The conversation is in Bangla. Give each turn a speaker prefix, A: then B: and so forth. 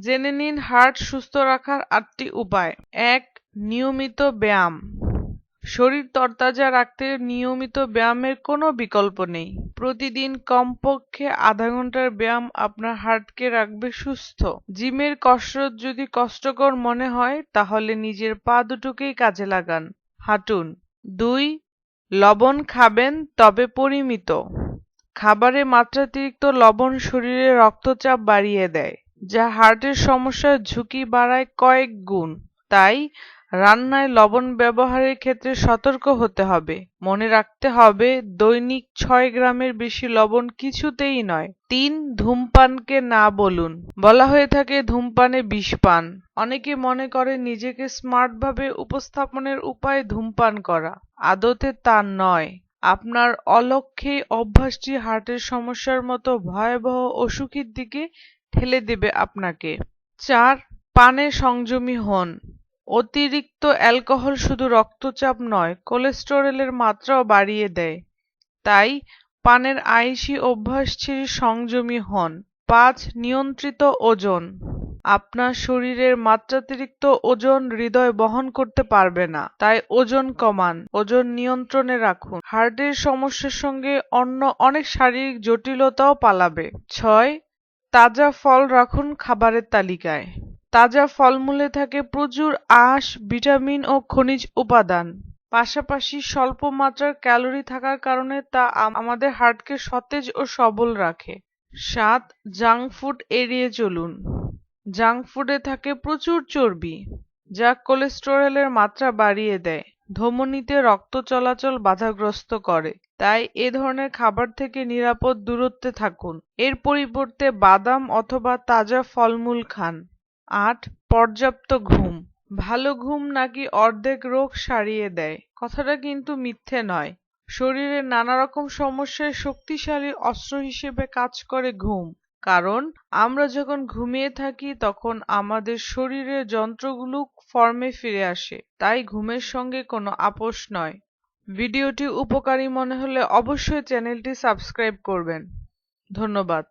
A: জেনে নিন হার্ট সুস্থ রাখার আটটি উপায়। এক, নিয়মিত ব্যায়াম। শরীর তরতাজা রাখতে নিয়মিত ব্যায়ামের কোনো বিকল্প নেই। প্রতিদিন কমপক্ষে আধা ঘণ্টার ব্যায়াম আপনার হার্টকে রাখবে সুস্থ। জিমের কসরত যদি কষ্টকর মনে হয়, তাহলে নিজের পা দুটোকেই কাজে লাগান। হাঁটুন। দুই, লবণ খাবেন, তবে পরিমিত। খাবারে মাত্রাতিরিক্ত লবণ শরীরে রক্তচাপ বাড়িয়ে দেয়। যা হার্টের সমস্যার ঝুঁকি বাড়ায় কয়েক গুণ। তাই রান্নায় লবণ ব্যবহারের ক্ষেত্রে সতর্ক হতে হবে। মনে রাখতে হবে, দৈনিক ছয় গ্রামের বেশি লবণ কিছুতেই নয়। তিন, ধূমপানকে না বলুন। বলা হয়ে থাকে, ধূমপানে বিষ পান। অনেকে মনে করে নিজেকে স্মার্টভাবে উপস্থাপনের উপায় ধূমপান করা। আদতে তা নয়। আপনার অলক্ষ্যে অভ্যাসটি হার্টের সমস্যার মতো ভয়াবহ অসুখের দিকে ঠেলে দেবে আপনাকে। চার, পানে সংযমী হন। অতিরিক্ত অ্যালকোহল শুধু রক্তচাপ নয়, কোলেস্টেরলের মাত্রাও বাড়িয়ে দেয়। তাই, পানের আইসি অভ্যাস ছেড়ে সংযমী হন। পাঁচ, নিয়ন্ত্রিত ওজন। আপনার শরীরের মাত্রাতিরিক্ত ওজন হৃদয় বহন করতে পারবে না, তাই ওজন কমান, ওজন নিয়ন্ত্রণে রাখুন। হার্টের সমস্যার সঙ্গে অন্য অনেক শারীরিক জটিলতাও পালাবে। ছয় তাজা ফল রাখুন খাবারের তালিকায়। তাজা ফলমূলে থাকে প্রচুর আঁশ, ভিটামিন ও খনিজ উপাদান। পাশাপাশি স্বল্প মাত্রার ক্যালোরি থাকার কারণে তা আমাদের হার্টকে সতেজ ও সবল রাখে। সাত জাঙ্ক ফুড এড়িয়ে চলুন। জাঙ্ক ফুডে থাকে প্রচুর চর্বি, যা কোলেস্টেরলের মাত্রা বাড়িয়ে দেয়। ধমনীতে রক্ত চলাচল বাধাগ্রস্ত করে। তাই এ ধরনের খাবার থেকে নিরাপদ দূরত্বে থাকুন। এর পরিবর্তে বাদাম অথবা তাজা ফলমূল খান। আট, পর্যাপ্ত ঘুম। ভালো ঘুম নাকি অর্ধেক রোগ সারিয়ে দেয়। কথাটা কিন্তু মিথ্যে নয়। শরীরের নানা রকম সমস্যায় শক্তিশালী অস্ত্র হিসেবে কাজ করে ঘুম। কারণ আমরা যখন ঘুমিয়ে থাকি, তখন আমাদের শরীরের যন্ত্রগুলো ফর্মে ফিরে আসে। তাই ঘুমের সঙ্গে কোনো আপোষ নয়। ভিডিওটি উপকারী মনে হলে অবশ্যই চ্যানেলটি সাবস্ক্রাইব করবেন। ধন্যবাদ।